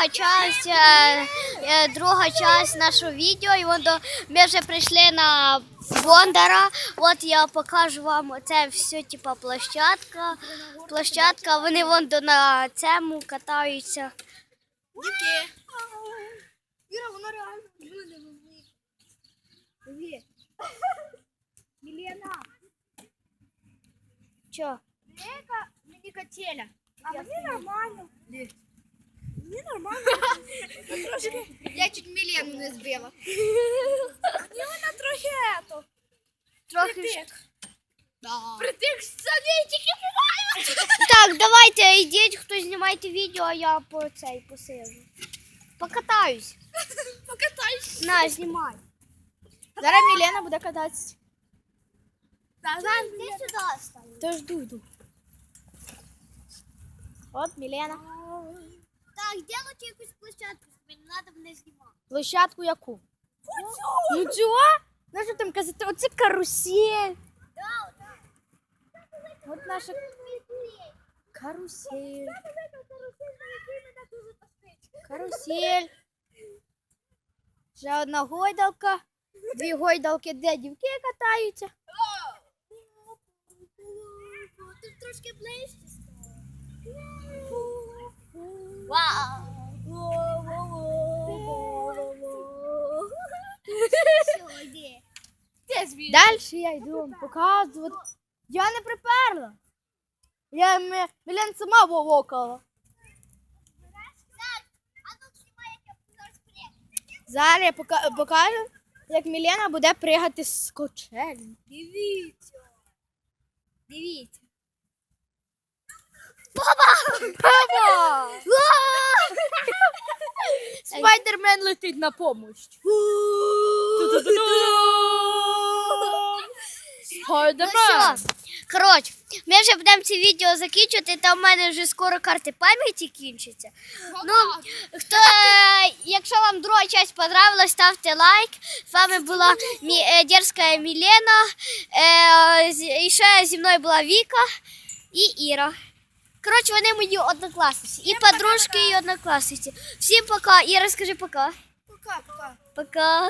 друга часть, е, е, друга часть нашого відео. І вон до, ми вже прийшли на Бондара. От я покажу вам це все, типа площадка. Площадка, вони вон до на цьому катаються. Дівки. Іра, вона реально. Мілена. Чо? Мені, мені котеля. А мені нормально. Мені нормально. Трошки. Я чуть Мілену не збила. Мені вона трохи ето. Трохи. Притик. Притик собі тільки буває. Так, давайте йдіть, хто знімайте відео, а я по цей посижу. Покатаюсь. Покатайся. На, знімай. Зараз Мілена буде кататися. Зараз Ти Мілена. сюди стань. Та жду, йду. От Мілена. Так, делайте якусь площадку, не треба мене знімати. Площадку яку? Ну чого? Ну що там казати? Оце карусель. Да, да. От наша карусель. Карусель. Ще одна гойдалка. Дві гойдалки, де дівки катаються. Тут трошки ближче Дальше я йду вам показувати. Я не приперла. Я Мілен сама вовокала. Ну зараз я пока- покажу, як Мілена буде пригати з кочелі. Дивіться. Дивіться. Баба! Спайдермен летить на помощь. Спайдермен. Ну все. Коротше, ми вже будемо це відео закінчувати, та в мене вже скоро карти пам'яті кінчаться. Ну, хто, якщо вам друга часть понравилась, ставте лайк. З вами була Мі, е, Дерзка Мілена. Е, з- і ще зі мною була Віка і Іра. Коротше, вони мої однокласниці. І подружки, і однокласниці. Всім пока. Іра, скажи пока. Пока, пока. Пока.